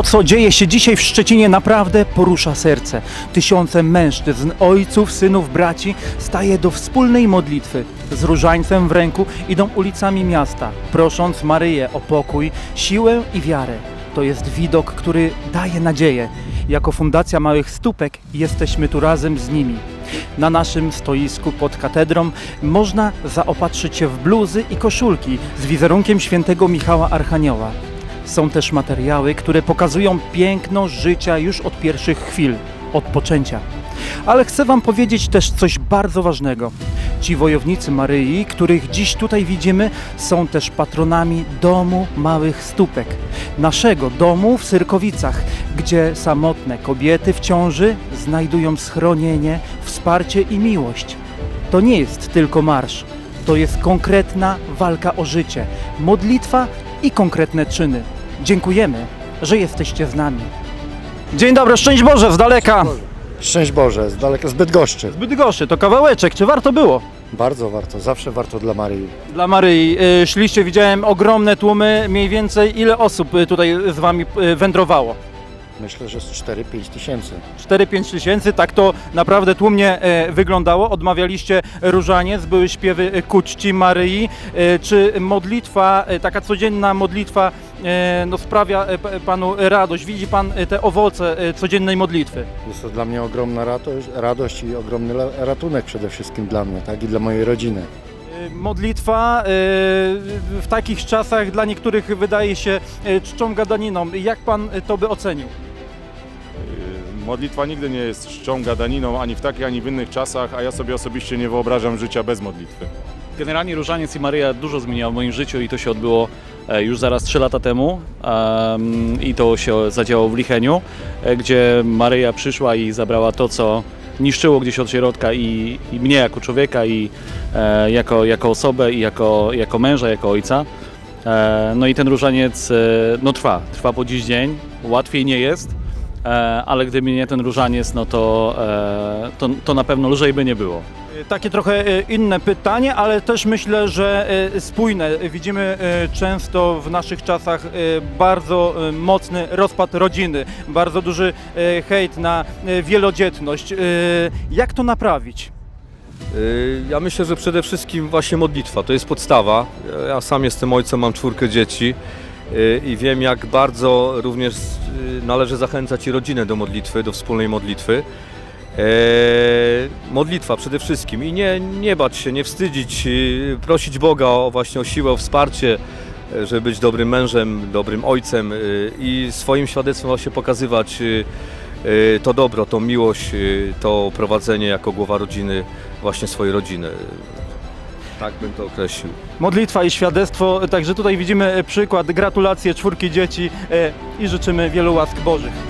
To, co dzieje się dzisiaj w Szczecinie, naprawdę porusza serce. Tysiące mężczyzn, ojców, synów, braci staje do wspólnej modlitwy. Z różańcem w ręku idą ulicami miasta, prosząc Maryję o pokój, siłę i wiarę. To jest widok, który daje nadzieję. Jako Fundacja Małych Stópek jesteśmy tu razem z nimi. Na naszym stoisku pod katedrą można zaopatrzyć się w bluzy i koszulki z wizerunkiem świętego Michała Archanioła. Są też materiały, które pokazują piękno życia już od pierwszych chwil, od poczęcia. Ale chcę Wam powiedzieć też coś bardzo ważnego. Ci wojownicy Maryi, których dziś tutaj widzimy, są też patronami Domu Małych Stópek. Naszego domu w Syrkowicach, gdzie samotne kobiety w ciąży znajdują schronienie, wsparcie i miłość. To nie jest tylko marsz, to jest konkretna walka o życie, modlitwa i konkretne czyny. Dziękujemy, że jesteście z nami. Dzień dobry, szczęść Boże, z daleka. Szczęść Boże, z daleka, z Bydgoszczy. Z Bydgoszczy, to kawałeczek, czy warto było? Bardzo warto, zawsze warto dla Maryi. Dla Maryi y, szliście, widziałem ogromne tłumy, mniej więcej ile osób y, tutaj z Wami y, wędrowało? Myślę, że z 4-5 tysięcy. 4-5 tysięcy, tak to naprawdę tłumnie e, wyglądało. Odmawialiście różaniec, były śpiewy e, ku czci Maryi. E, Czy modlitwa, e, taka codzienna modlitwa no, sprawia e, Panu radość? Widzi Pan e, te owoce e, codziennej modlitwy? Jest to dla mnie ogromna radość, radość i ogromny ratunek przede wszystkim dla mnie, tak i dla mojej rodziny. E, Modlitwa e, w takich czasach dla niektórych wydaje się e, czczą gadaniną. Jak Pan e, to by ocenił? Modlitwa nigdy nie jest czczą gadaniną ani w takich, ani w innych czasach, a ja sobie osobiście nie wyobrażam życia bez modlitwy. Generalnie Różaniec i Maryja dużo zmieniła w moim życiu i to się odbyło e, już zaraz 3 lata temu em, i to się zadziało w Licheniu, e, gdzie Maryja przyszła i zabrała to, co niszczyło gdzieś od środka i, i mnie jako człowieka i e, jako, jako osobę i jako, jako męża, jako ojca. E, no i ten różaniec e, no trwa, trwa po dziś dzień, łatwiej nie jest, e, ale gdyby nie ten różaniec, no to, e, to, to na pewno lżej by nie było. E, Takie trochę e, inne pytanie, ale też myślę, że e, spójne. Widzimy często w naszych czasach bardzo mocny rozpad rodziny, bardzo duży hejt na wielodzietność. Jak to naprawić? Y, Ja myślę, że przede wszystkim właśnie modlitwa to jest podstawa. Ja sam jestem ojcem, mam czwórkę dzieci y, i wiem, jak bardzo również y, należy zachęcać i rodzinę do modlitwy, do wspólnej modlitwy. E, modlitwa przede wszystkim i nie, nie bać się, nie wstydzić, y, prosić Boga o właśnie o siłę, o wsparcie, y, żeby być dobrym mężem, dobrym ojcem y, i swoim świadectwem właśnie pokazywać y, to dobro, tą miłość, to prowadzenie jako głowa rodziny właśnie swojej rodziny. Tak bym to określił. Modlitwa i świadectwo, także tutaj widzimy e, przykład, gratulacje czwórki dzieci e, i życzymy wielu łask Bożych.